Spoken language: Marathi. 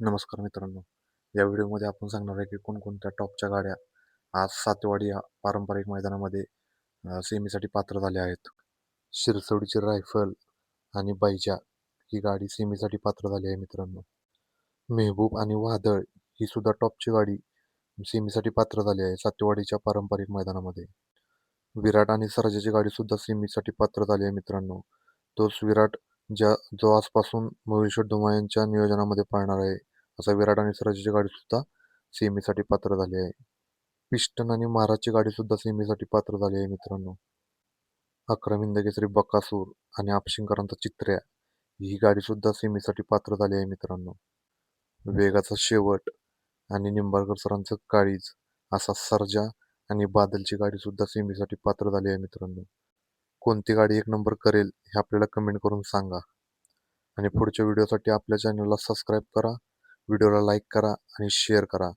नमस्कार मित्रांनो. या व्हिडिओमध्ये आपण सांगणार आहे की कोणकोणत्या टॉपच्या गाड्या आज सातवाडी या पारंपरिक मैदानामध्ये अ, सेमीसाठी पात्र झाल्या आहेत. शिरसोडीची रायफल आणि बैजा ही गाडी सेमीसाठी पात्र झाली आहे मित्रांनो. मेहबूब आणि वादळ ही सुद्धा टॉपची गाडी सेमीसाठी पात्र झाली आहे सातेवाडीच्या पारंपरिक मैदानामध्ये. विराट आणि सरजाची गाडी सुद्धा सेमीसाठी पात्र झाली आहे मित्रांनो. तोच विराट ज्या जो आजपासून महेश्वर धुमा यांच्या नियोजनामध्ये पाळणार आहे असा विराट आणि सराजीची गाडी सुद्धा सेमीसाठी पात्र झाली आहे. पिस्टन आणि महाराजची गाडी सुद्धा सेमीसाठी पात्र झाली आहे मित्रांनो. अकरा केसरी बकासूर आणि आपशिंकरांचा चित्र्या ही गाडी सुद्धा सेमीसाठी पात्र झाली आहे मित्रांनो. वेगाचा शेवट आणि निंबाळकर सरांचं काळीज असा सर्जा आणि बादलची गाडी सुद्धा सेमीसाठी पात्र झाली आहे मित्रांनो. कोणती गाडी एक नंबर करेल हे आपल्याला कमेंट करून सांगा. आणि पुढच्या व्हिडिओसाठी आपल्या चॅनलला सबस्क्राईब करा व्हिडिओला लाईक करा आणि शेअर करा.